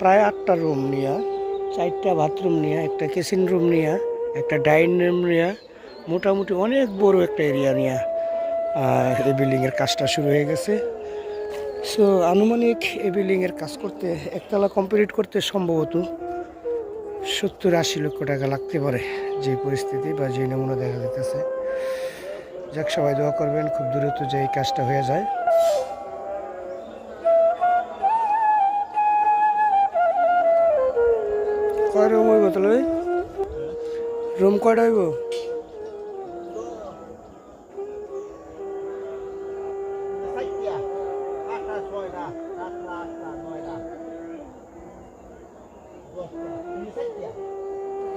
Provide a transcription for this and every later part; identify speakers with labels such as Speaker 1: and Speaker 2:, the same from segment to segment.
Speaker 1: প্রায় আটটা রুম নিয়ে, চারটা বাথরুম নিয়ে, একটা কিচেন রুম নিয়ে, একটা ডাইনিং রুম নিয়ে, মোটামুটি অনেক বড় একটা এরিয়া নিয়ে এই বিল্ডিংয়ের কাজটা শুরু হয়ে গেছে। সো আনুমানিক এই বিল্ডিংয়ের কাজ করতে একতলা কমপ্লিট করতে সম্ভবত সত্তর আশি লক্ষ টাকা লাগতে পারে, যে পরিস্থিতি বা যে নমুনা দেখা যেতেছে যাক, সবাই দোয়া করবেন, খুব দ্রুত যে এই কাজটা হয়ে যায়। কয় রুম হইব তাহলে রুম কয়টা হইব?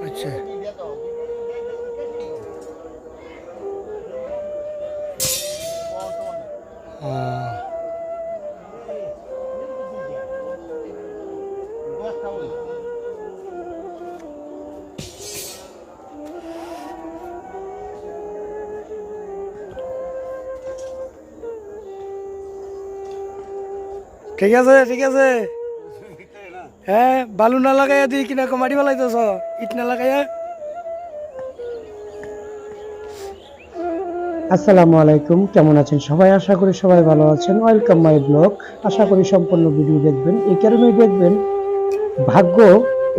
Speaker 1: আচ্ছা। ঠিক আছে ঠিক আছে। হ্যাঁ বালু না লাগাইয়া দিই কিনা মাটি ফেলাইতেছ? ইট না লাগাইয়া?
Speaker 2: আসসালামু আলাইকুম, কেমন আছেন সবাই? আশা করি সবাই ভালো আছেন। ওয়েলকাম মাই ব্লগ আশা করি সম্পূর্ণ ভিডিও দেখবেন। এই কারণেই দেখবেন, ভাগ্য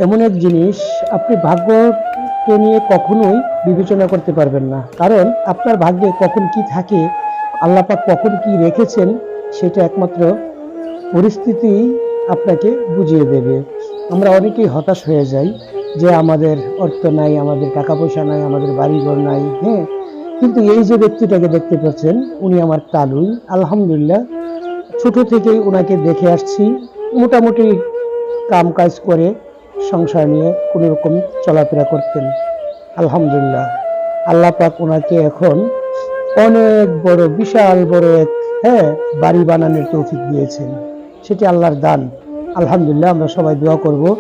Speaker 2: এমন এক জিনিস, আপনি ভাগ্যকে নিয়ে কখনোই বিবেচনা করতে পারবেন না। কারণ আপনার ভাগ্যে কখন কি থাকে, আল্লাপাক কখন কি রেখেছেন, সেটা একমাত্র পরিস্থিতি আপনাকে বুঝিয়ে দেবে। আমরা অনেকেই হতাশ হয়ে যাই যে আমাদের অর্থ নাই, আমাদের টাকা পয়সা নাই, আমাদের বাড়িঘর নাই হ্যাঁ। কিন্তু এই যে ব্যক্তিটাকে দেখতে পাচ্ছেন, উনি আমার তালুই। আলহামদুলিল্লাহ, ছোট থেকেই ওনাকে দেখে আসছি। মোটামুটি কাম কাজ করে সংসার নিয়ে কোনো রকম চলাফেরা করতেন। আলহামদুলিল্লাহ, আল্লাহ পাক ওনাকে এখন অনেক বড়, বিশাল বড় এক হ্যাঁ বাড়ি বানানোর তৌফিক দিয়েছেন। সেটি আল্লাহর দান। আলহামদুলিল্লাহ আমরা সবাই দোয়া করব।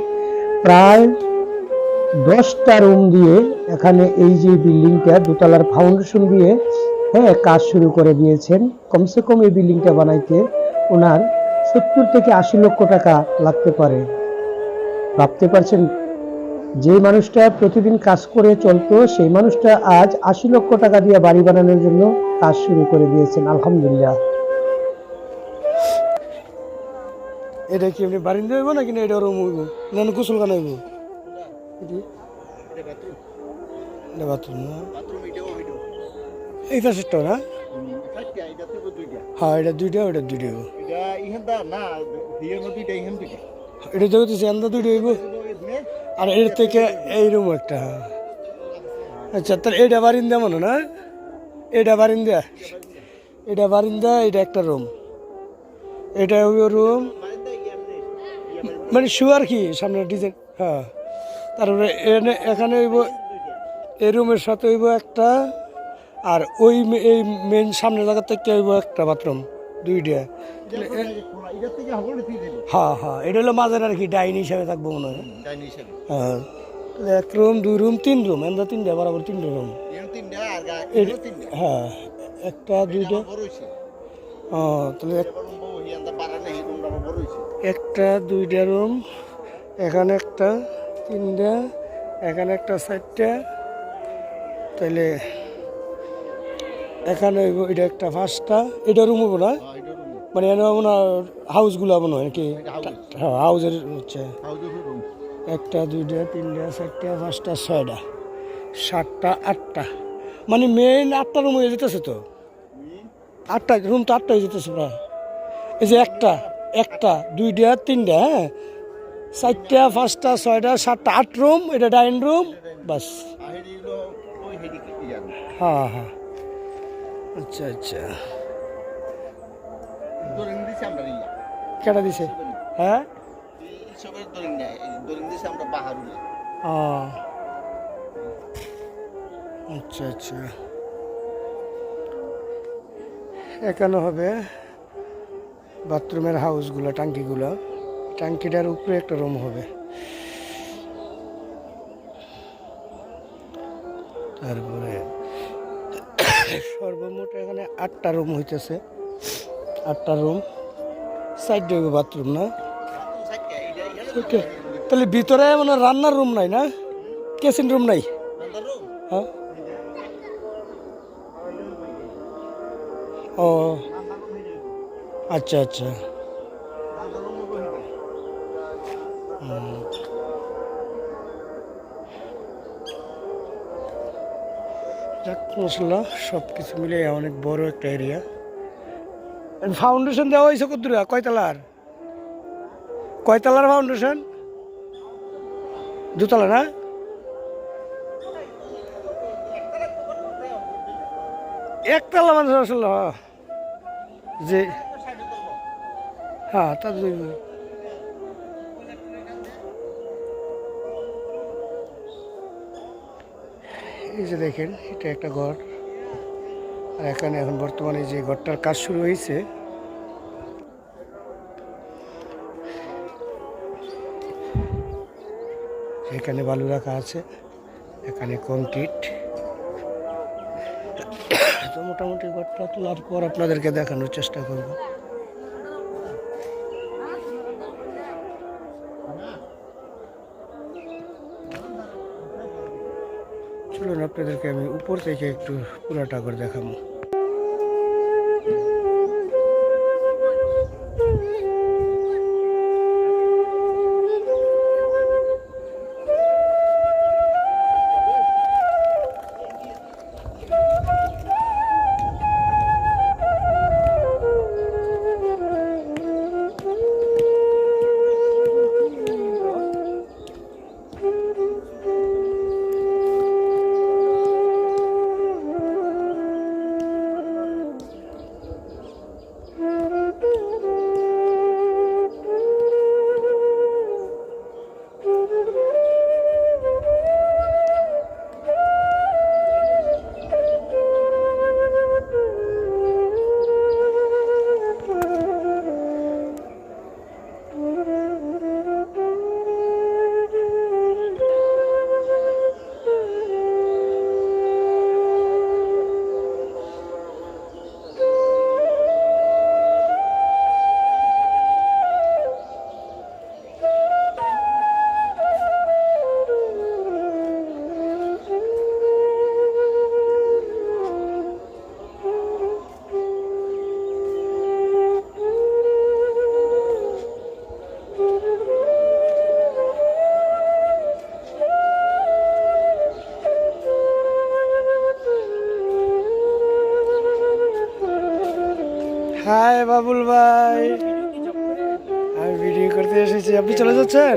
Speaker 2: প্রায় দশটা রুম দিয়ে এখানে এই যে বিল্ডিংটা, দোতলার ফাউন্ডেশন দিয়ে হ্যাঁ কাজ শুরু করে দিয়েছেন। কমসে কম এই বিল্ডিংটা বানাইতে ওনার সত্তর থেকে আশি লক্ষ টাকা লাগতে পারে। ভাবতে পারছেন? যে মানুষটা প্রতিদিন কাজ করে চলতো, সেই মানুষটা আজ আশি লক্ষ টাকা দিয়ে বাড়ি বানানোর জন্য কাজ শুরু করে দিয়েছেন। আলহামদুলিল্লাহ।
Speaker 1: এটা কি এমনি বারিন্দা হইব নাকি না এটা রুম হইব? না না গোসল খানা হইব। এটা? বাথরুম না? এই পাশেরটা না? হ্যাঁ এটা দুইটা ওটা দুইটা এটা দেখতেছি আন্দা দুইটা হইব। আর এর থেকে এই রুম একটা হ্যাঁ। আচ্ছা তাহলে এটা বারিন্দা মনে না? এটা বারিন্দা? এটা বারিন্দা, এটা একটা রুম এটা হইব রুম মানে শুয়ার কি সামনে ডিজাইন হ্যাঁ। তারপরে এনে এখানে হইব এই রুমের সাথে হইব একটা আর ওই এই মেন সামনে জায়গা থেকে হইব একটা বাথরুম দুইটা হ্যাঁ হ্যাঁ এটা হলো মাঝের আর কি ডাইন হিসাবে থাকব মনে হয়। হ্যাঁ তাহলে এক রুম দুই রুম তিন রুম এন্দা তিনটা বরাবর তিনটা রুম হ্যাঁ একটা দুইটা। হ্যাঁ তাহলে একটা দুইটা রুম এখানে একটা তিনটা এখানে একটা চারটা। তাহলে এখানে এটা একটা পাঁচটা। এটা রুম হব না? মানে এনে মনে হয় হাউসগুলো মনে হয় কি হ্যাঁ হাউসের হচ্ছে। একটা দুইটা তিনটা চারটা পাঁচটা ছয়টা সাতটা আটটা। মানে মেন আটটা রুম হয়ে যেতেছে তো? আটটা রুম তো আটটা হয়ে যেতেছে প্রায়। এই যে একটা। একটা, দুইটা, তিনটা হ্যাঁ? চারটা, পাঁচটা, ছয়টা, সাতটা, আট রুম এটা ডাইনিং রুম বাস। হ্যাঁ হ্যাঁ। আচ্ছা আচ্ছা। কেটা দিছে? হ্যাঁ? আচ্ছা আচ্ছা। এখানে হবে। বাথরুমের হাউসগুলো টাঙ্কিগুলো টাঙ্কিটার উপরে একটা রুম হবে। তারপরে সর্বমোট এখানে আটটা রুম হইতেছে। আটটা রুম। সাইড বাথরুম, না? ওকে। তাহলে ভিতরে মানে রান্নার রুম নাই, না? কেসিন রুম নাই? হ্যাঁ? ও। আচ্ছা আচ্ছা। যাক মশলা সব কিছু মিলে অনেক বড় একটা এরিয়া ফাউন্ডেশন দেওয়া হয়েছে কত কয়তলার কয়তলার ফাউন্ডেশন দুতলা না? একতলা মানুষ আসলে। যে হ্যাঁ তা এই যে দেখেন, এটা একটা ঘর। আর এখানে এখন বর্তমানে যে ঘরটার কাজ শুরু হয়েছে, এখানে বালু রাখা আছে, এখানে কংক্রিট। তো মোটামুটি ঘরটা তোলার পর আপনাদেরকে দেখানোর চেষ্টা করব। আপনাদেরকে আমি উপর থেকে একটু পুরাটা করে দেখাবো। হাই বাবুল ভাই। আমি ভিডিও করতে এসেছি। আপনি চলে যাচ্ছেন?